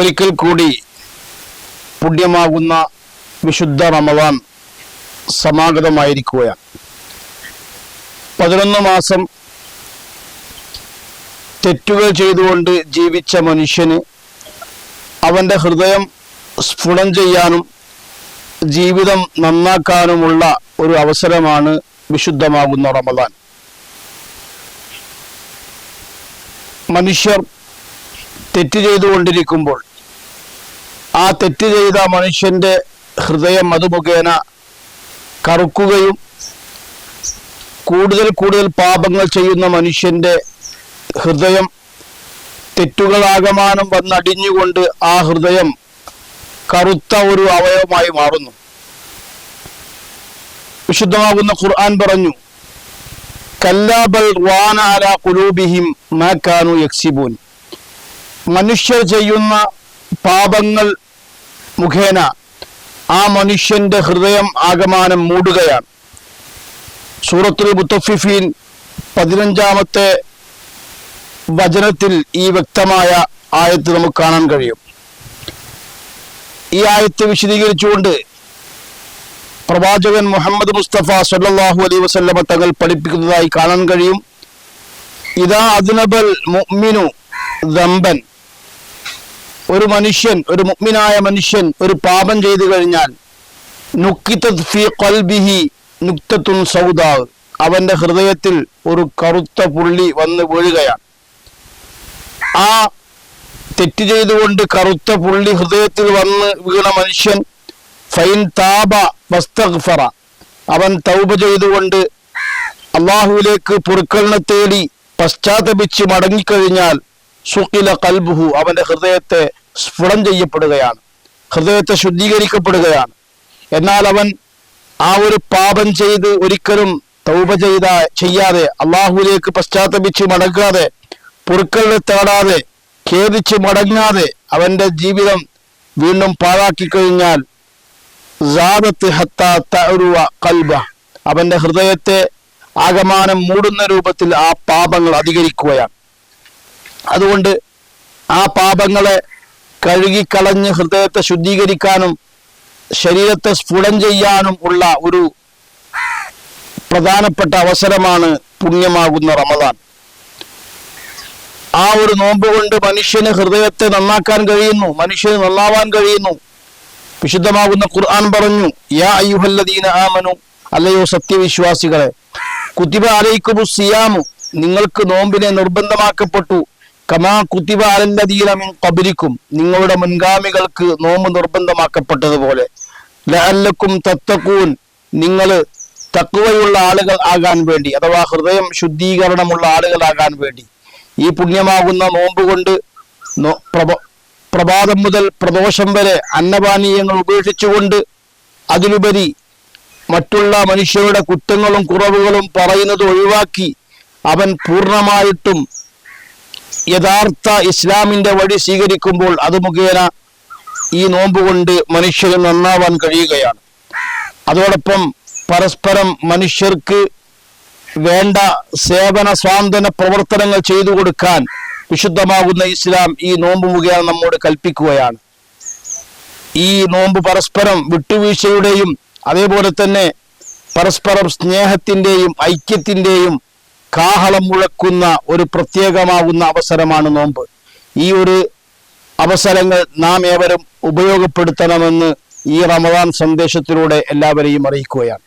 ഒരിക്കൽ കൂടി പുണ്യമാകുന്ന വിശുദ്ധ റമദാൻ സമാഗതമായിരിക്കുകയാണ്. പതിനൊന്ന് മാസം തെറ്റുകൾ ചെയ്തുകൊണ്ട് ജീവിച്ച മനുഷ്യന് അവന്റെ ഹൃദയം സ്ഫുടം ചെയ്യാനും ജീവിതം നന്നാക്കാനുമുള്ള ഒരു അവസരമാണ് വിശുദ്ധമാകുന്ന റമദാൻ. മനുഷ്യർ തെറ്റ് ചെയ്തുകൊണ്ടിരിക്കുമ്പോൾ ആ തെറ്റ് ചെയ്ത മനുഷ്യന്റെ ഹൃദയം അത് മുഖേന കറുക്കുകയും കൂടുതൽ കൂടുതൽ പാപങ്ങൾ ചെയ്യുന്ന മനുഷ്യന്റെ ഹൃദയം തെറ്റുകളാകമാനം വന്നടിഞ്ഞുകൊണ്ട് ആ ഹൃദയം കറുത്ത ഒരു അവയവമായി മാറുന്നു. വിശുദ്ധമാകുന്ന ഖുർആൻ പറഞ്ഞു കല്ലാബൽ വാന അല കുലൂബിഹിം മാക്കാനു യക്സിബൂൻ. മനുഷ്യർ ചെയ്യുന്ന പാപങ്ങൾ മുഖേന ആ മനുഷ്യന്റെ ഹൃദയം ആകമാനം മൂടുകയാണ്. സൂറത്തുൽ മുത്തഫിഫീൻ പതിനഞ്ചാമത്തെ വചനത്തിൽ ഈ വ്യക്തമായ ആയത്ത് നമുക്ക് കാണാൻ കഴിയും. ഈ ആയത്ത് വിശദീകരിച്ചുകൊണ്ട് പ്രവാചകൻ മുഹമ്മദ് മുസ്തഫ സല്ലല്ലാഹു അലൈ വസല്ലമ തങ്ങൾ പഠിപ്പിക്കുന്നതായി കാണാൻ കഴിയും. ഇതാ അദ്നബൽ മുഅ്മിനു ദമ്പൻ ഒരു മനുഷ്യൻ ഒരു മുഗ്മിനായ മനുഷ്യൻ ഒരു പാപം ചെയ്തു കഴിഞ്ഞാൽ നുക്കിത്തത് ഫീ ഖൽബിഹി നുക്തത്തുൻ സൗദാ. അവന്റെ ഹൃദയത്തിൽ ഒരു കറുത്ത പുള്ളി വന്ന് വീഴുകയാണ്. ആ തെറ്റ് ചെയ്തുകൊണ്ട് കറുത്ത പുള്ളി ഹൃദയത്തിൽ വന്ന് വീണ മനുഷ്യൻ ഫൈൻ താബ വസ്തഗ്ഫറ. അവൻ തൗബ ചെയ്തുകൊണ്ട് അള്ളാഹുവിലേക്ക് പൊറുക്കലിനെ തേടി പശ്ചാത്തപിച്ച് മടങ്ങിക്കഴിഞ്ഞാൽ സുഖില കൽബുഹു അവന്റെ ഹൃദയത്തെ സ്ഫുടം ചെയ്യപ്പെടുകയാണ്. ഹൃദയത്തെ ശുദ്ധീകരിക്കപ്പെടുകയാണ്. എന്നാൽ അവൻ ആ ഒരു പാപം ചെയ്ത് ഒരിക്കലും തൗപ ചെയ്ത ചെയ്യാതെ അള്ളാഹുലേക്ക് പശ്ചാത്തപിച്ച് മടങ്ങാതെ പൊറുക്കലിനെ തേടാതെ ഖേദിച്ച് മടങ്ങാതെ അവന്റെ ജീവിതം വീണ്ടും പാഴാക്കി കഴിഞ്ഞാൽ കൽബ അവന്റെ ഹൃദയത്തെ ആകമാനം മൂടുന്ന രൂപത്തിൽ ആ പാപങ്ങൾ അധികരിക്കുകയാണ്. അതുകൊണ്ട് ആ പാപങ്ങളെ കഴുകിക്കളഞ്ഞ് ഹൃദയത്തെ ശുദ്ധീകരിക്കാനും ശരീരത്തെ സ്ഫുടം ചെയ്യാനും ഉള്ള ഒരു പ്രധാനപ്പെട്ട അവസരമാണ് പുണ്യമാകുന്ന റമദാൻ. ആ ഒരു നോമ്പ് കൊണ്ട് മനുഷ്യന് ഹൃദയത്തെ നന്നാക്കാൻ കഴിയുന്നു മനുഷ്യന് നന്നാവാൻ കഴിയുന്നു. വിശുദ്ധമാകുന്ന ഖുർആൻ പറഞ്ഞു യാ അയ്യുഹല്ലദീന ആമനു അല്ലയോ സത്യവിശ്വാസികളെ കുത്തിബ അലൈക്കുമു സിയാമു നിങ്ങൾക്ക് നോമ്പിനെ നിർബന്ധമാക്കപ്പെട്ടു കമാ കുത്തിബ കബരിക്കും നിങ്ങളുടെ മുൻഗാമികൾക്ക് നോമ്പ് നിർബന്ധമാക്കപ്പെട്ടതുപോലെ. ലഅല്ലക്കും തത്തക്കൂൻ നിങ്ങൾ തക്കുവയുള്ള ആളുകൾ ആകാൻ വേണ്ടി അഥവാ ഹൃദയം ശുദ്ധീകരണമുള്ള ആളുകളാകാൻ വേണ്ടി. ഈ പുണ്യമാകുന്ന നോമ്പ് കൊണ്ട് പ്രഭാതം മുതൽ പ്രദോഷം വരെ അന്നപാനീയങ്ങൾ ഉപേക്ഷിച്ചുകൊണ്ട് അതിലുപരി മറ്റുള്ള മനുഷ്യരുടെ കുറ്റങ്ങളും കുറവുകളും പറയുന്നത് ഒഴിവാക്കി അവൻ പൂർണമായിട്ടും യഥാർത്ഥ ഇസ്ലാമിന്റെ വഴി സ്വീകരിക്കുമ്പോൾ അത് മുഖേന ഈ നോമ്പ് കൊണ്ട് മനുഷ്യന് നന്നാവാൻ കഴിയുകയാണ്. അതോടൊപ്പം പരസ്പരം മനുഷ്യർക്ക് വേണ്ട സേവന സ്വാന്തന പ്രവർത്തനങ്ങൾ ചെയ്തു കൊടുക്കാൻ വിശുദ്ധമാകുന്ന ഇസ്ലാം ഈ നോമ്പ് മുഖേന നമ്മോട് കൽപ്പിക്കുകയാണ്. ഈ നോമ്പ് പരസ്പരം വിട്ടുവീഴ്ചയുടെയും അതേപോലെ തന്നെ പരസ്പരം സ്നേഹത്തിന്റെയും ഐക്യത്തിന്റെയും കാഹളം മുഴക്കുന്ന ഒരു പ്രത്യേകമാകുന്ന അവസരമാണ് നോമ്പ്. ഈ ഒരു അവസരങ്ങൾ നാം ഏവരും ഉപയോഗപ്പെടുത്തണമെന്ന് ഈ റമദാൻ സന്ദേശത്തിലൂടെ എല്ലാവരെയും അറിയിക്കുകയാണ്.